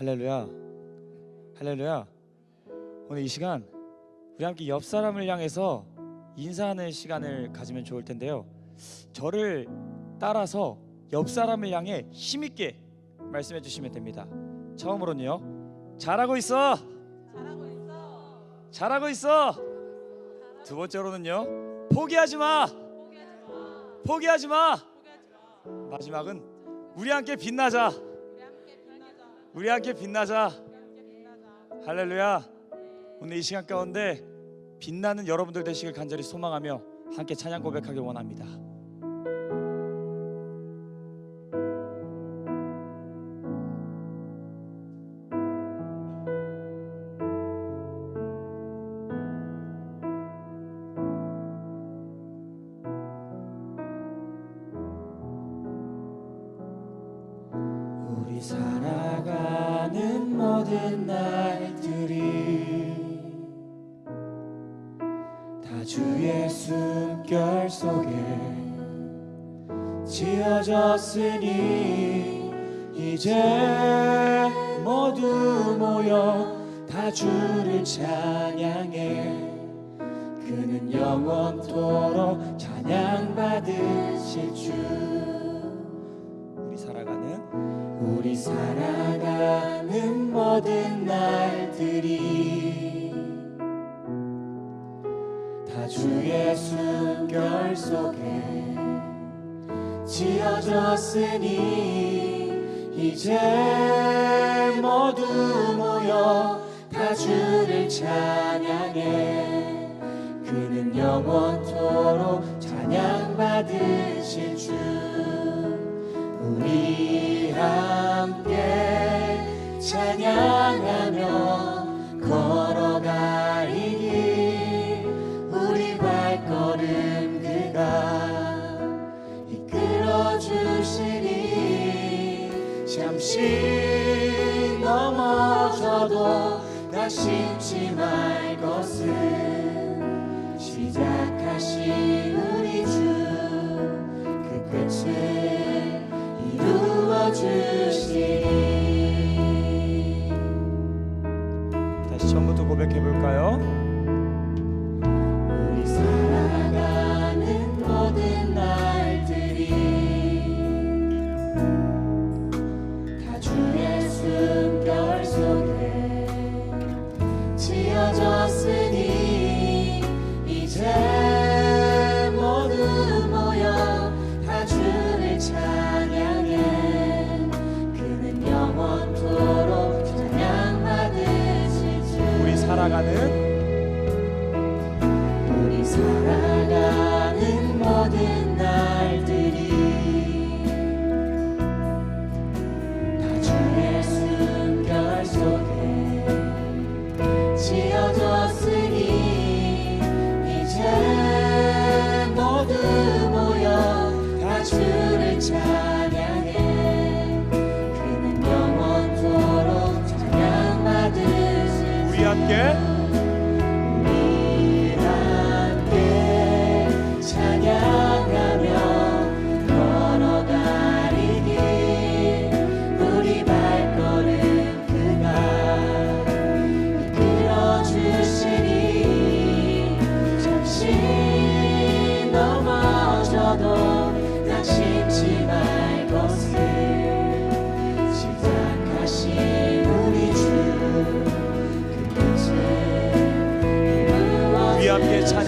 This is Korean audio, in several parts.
할렐루야. 할렐루야. 오늘 이 시간 우리 함께 옆 사람을 향해서 인사하는 시간을 가지면 좋을 텐데요. 저를 따라서 옆 사람을 향해 힘 있게 말씀해 주시면 됩니다. 처음으로는요. 잘하고 있어. 잘하고 있어. 잘하고 있어. 두 번째로는요. 포기하지 마. 포기하지 마. 포기하지 마. 포기하지 마. 마지막은 우리 함께 빛나자. 우리 함께 빛나자. 할렐루야. 오늘 이 시간 가운데 빛나는 여러분들 되시길 간절히 소망하며 함께 찬양 고백하길 원합니다. 지어졌으니 이제 모두 모여 다 주를 찬양해. 그는 영원토록 찬양받으실 주. 우리 살아가는 우리 살아가는 모든 날들이 다 주의 숨결 속에 지어졌으니 이제 모두 모여 다 주를 찬양해. 그는 영원토록 찬양받으실 주. 우리 함께 찬양하며 잠시 넘어져도 다심지 말 것을 시작하신 우리 주 그 끝을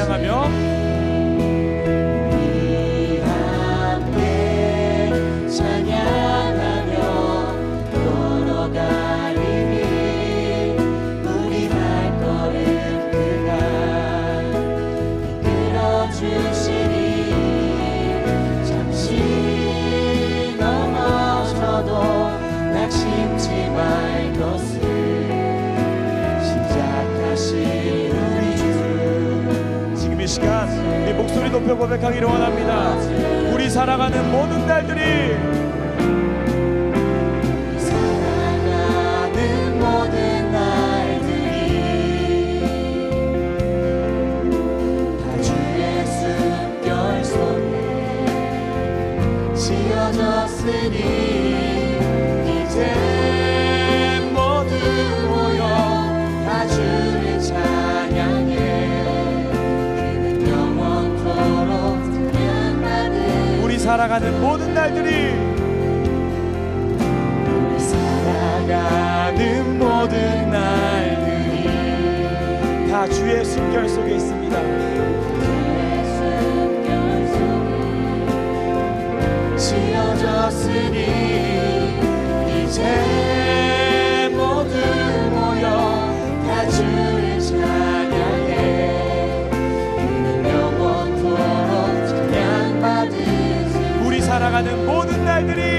찬양하며 살아가는 모든 날들이 살아가는 모든 날들이 다 주의 숨결 속에 있습니다. 지어졌으니 이제 살아가는 모든 날들이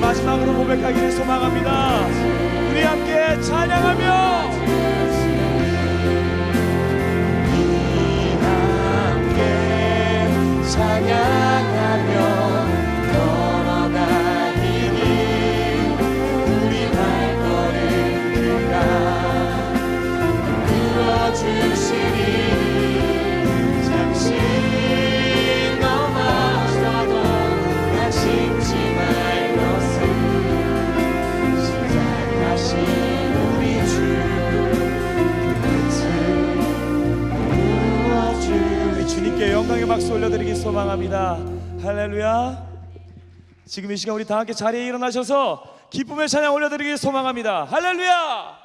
마지막으로 고백하기를 소망합니다. 우리 함께 찬양하며. 우리 함께 찬양 주님께 영광의 박수 올려드리기 소망합니다. 할렐루야. 지금 이 시간 우리 다 함께 자리에 일어나셔서 기쁨의 찬양 올려드리기 소망합니다. 할렐루야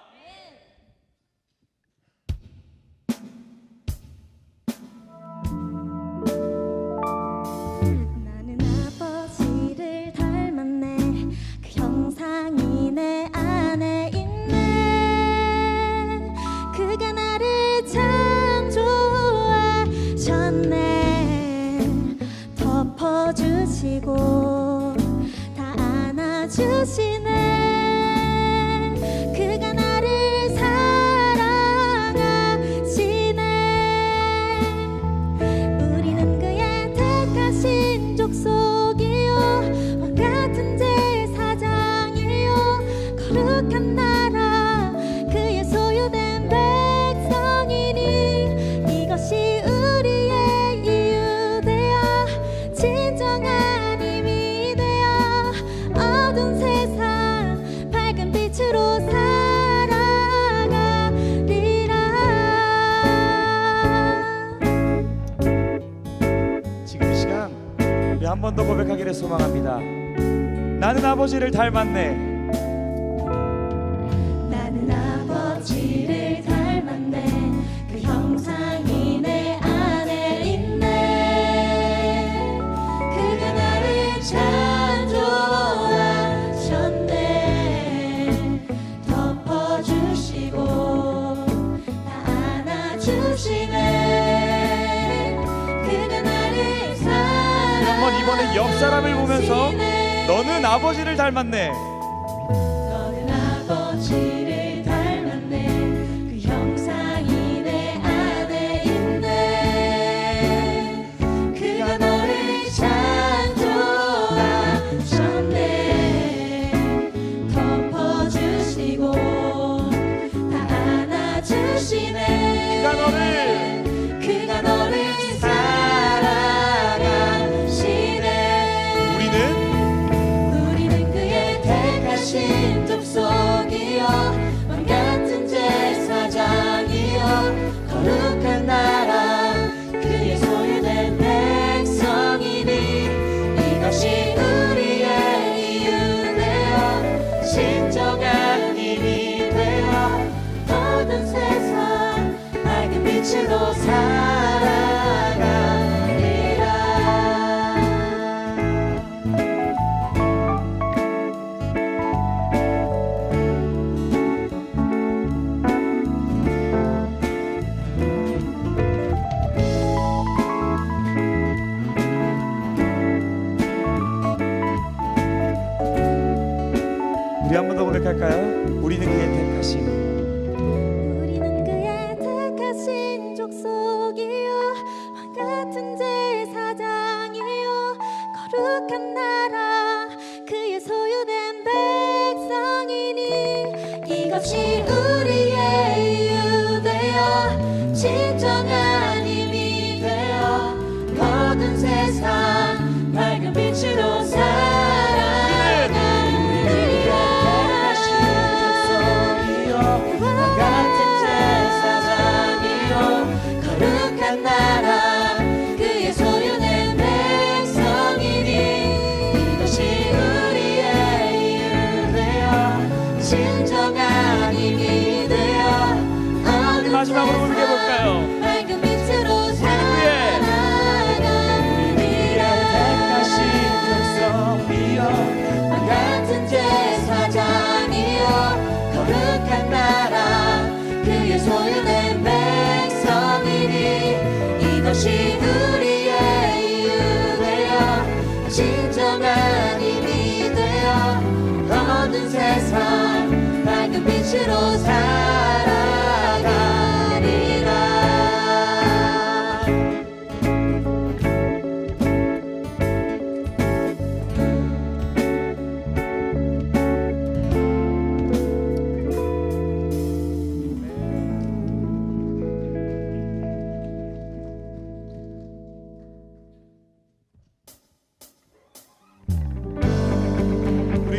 아버지를 닮았네. 나는 아버지를 닮았네. 그 형상이 내 안에 있네. 그가 나를 창조하셨네. 덮어주시고 다 안아주시네. 그가 나를 한번 이번에 옆 사람을 보면서 아버지를 닮았네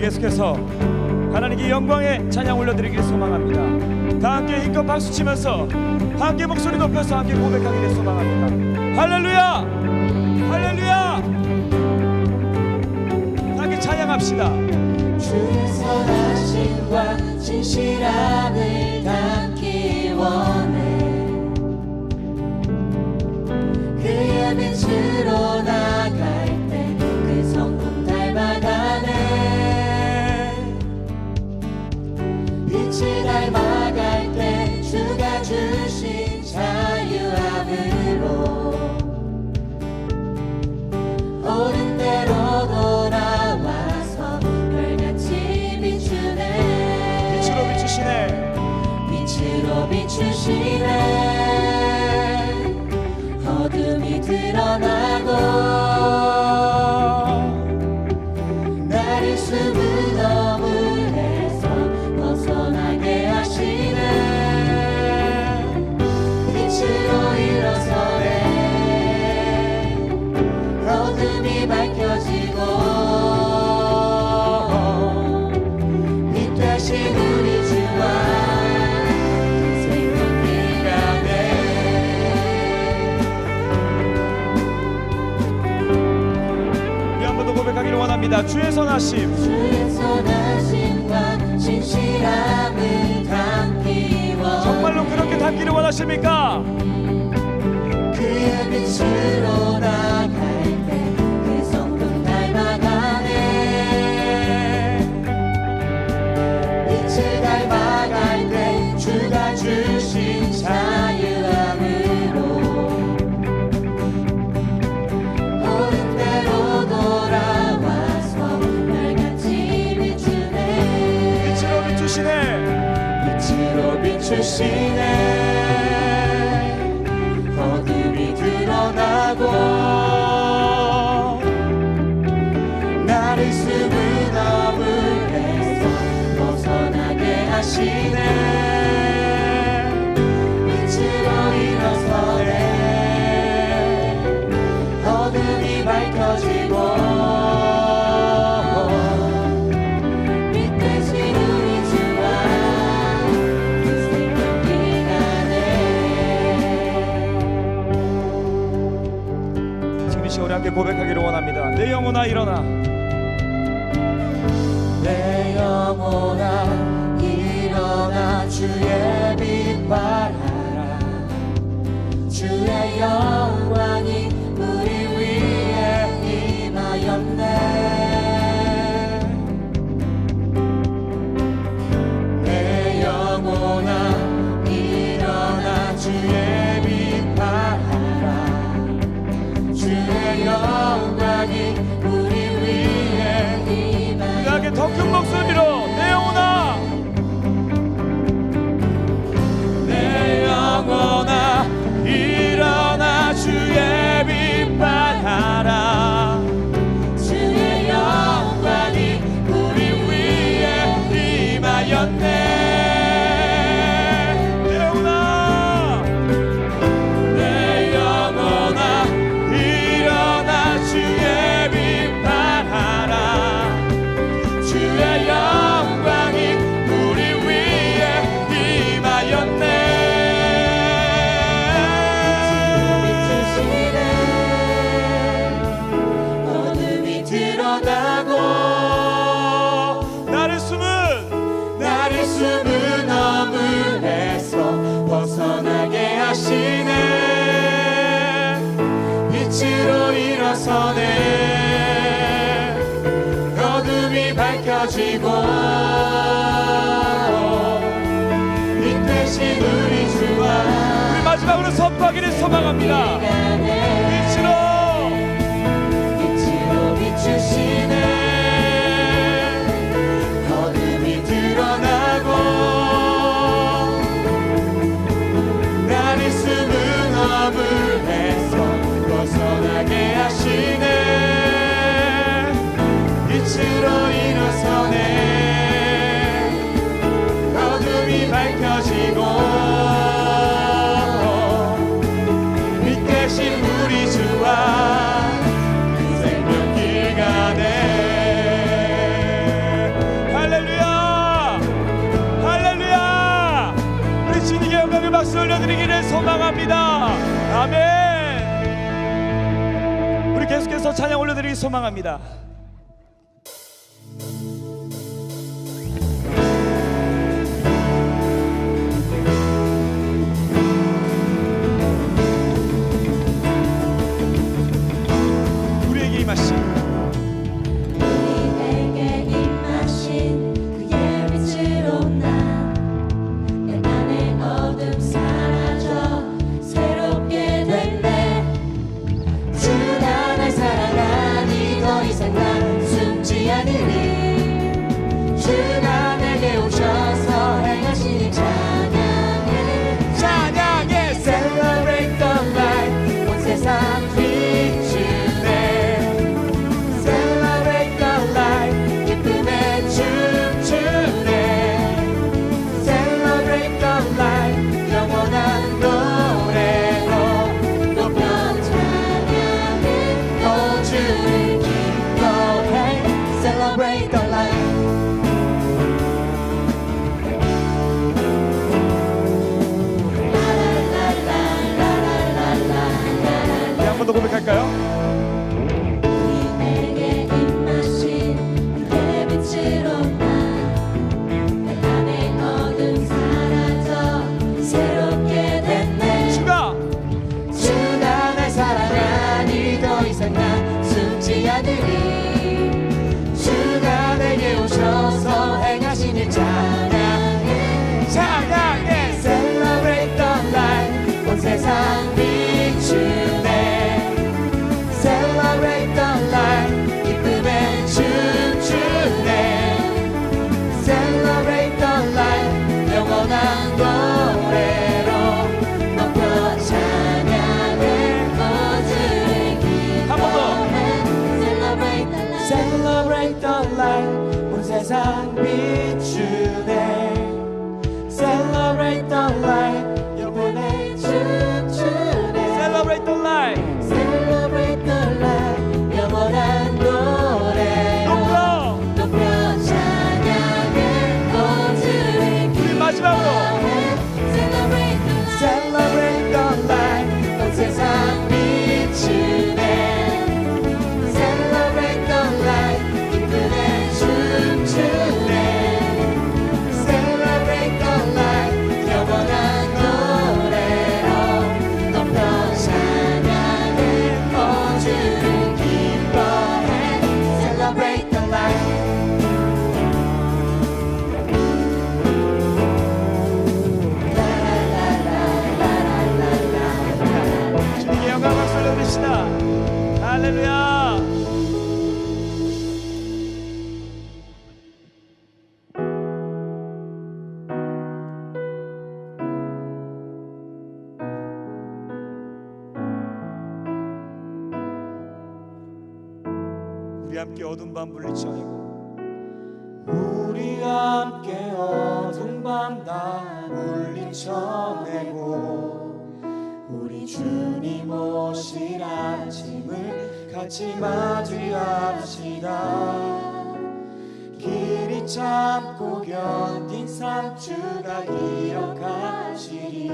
계속해서 하나님께 영광의 찬양 올려드리기를 소망합니다. 다 함께 힘껏 박수 치면서 함께 목소리 높여서 함께 고백하기를 소망합니다. 할렐루야! 할렐루야! 함께 찬양합시다. 주의 선하심과 진실함을 담기 원해 그의 빛으로 나 빛을 닮아갈 때 주가 주신 자유함으로 옳은 대로 돌아와서 별같이 비추네 빛으로 비추시네. 빛으로 비추시네 어둠이 드러나고 원합니다. 주의 선하심. 주의 선하심과 진실함을 담기 원해 정말로 그렇게 담기를 원하십니까? 그의 빛으로 나 고백하기를 원합니다. 내 영혼아 일어나. 내 영혼아 일어나 주의 빛 발하라 주의 영 끝까지 소망합니다. 빛으로. 빛으로 비추시네. 거듭이 드러나고 나를 수능업을 해서 벗어나게 하시네. 빛으로 일어서네. 거듭이 밝혀지고 소망합니다. 아멘. 우리 계속해서 찬양 올려드리기 소망합니다. sein, unser 함께 어둠 밤 불리지 않고 우리 함께 어둠 밤 다 물리쳐 내고 우리 주님 오신 아침을 같이 맞이합시다. 길이 참고 견딘 삼주가 기억하시리.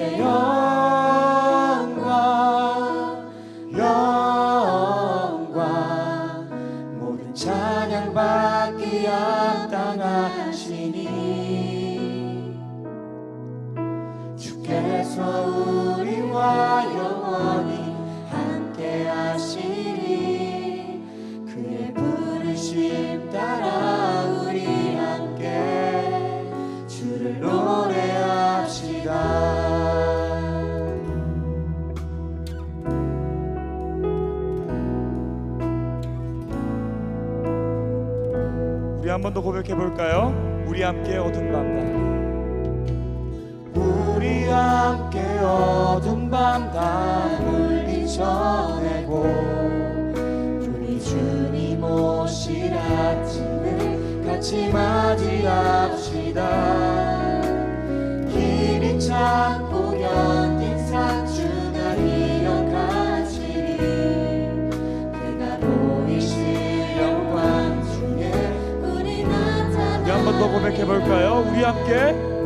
day. 우리 한 번 더 고백해 볼까요? 우리 함께 어둠 밤 담. 우리 함께 어둠 밤 담을 미쳐내고 우리 주님 오실 아침을 같이 맞이합시다. 힘이 찬 공연. 고백해 볼까요? 우리 함께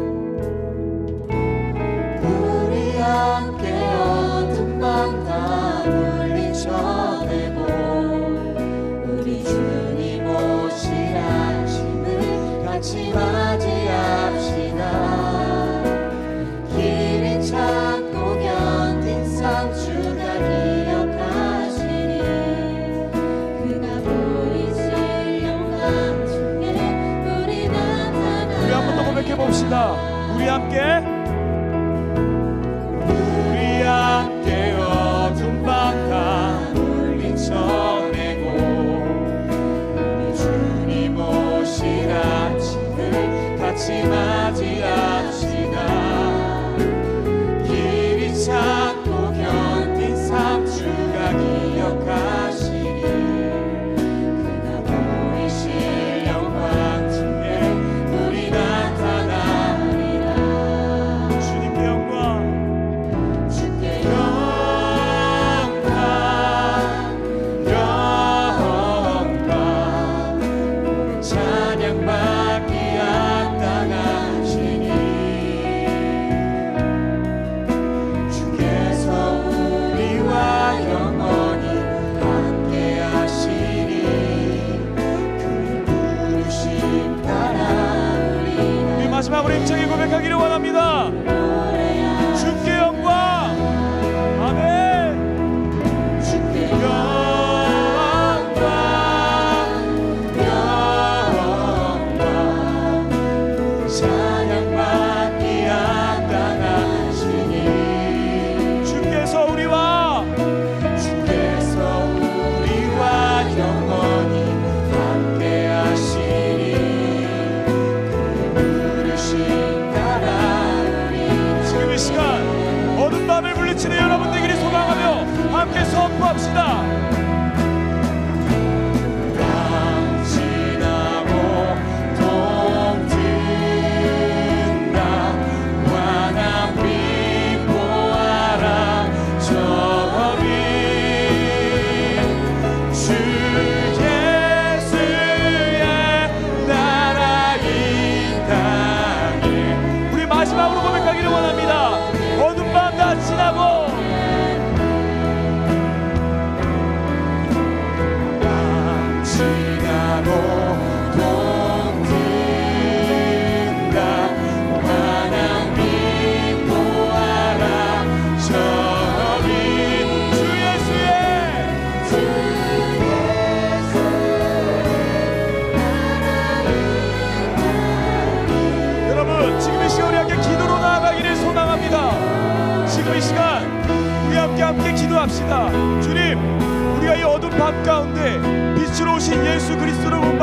Piano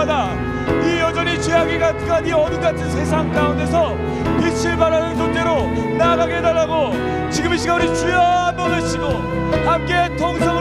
날마다 이 여전히 죄악이 가득한 이 어둠 같은 세상 가운데서 빛을 발하는 존재로 나가게 해달라고 지금 이 시간 우리 주여 한번 외치고 함께 통성을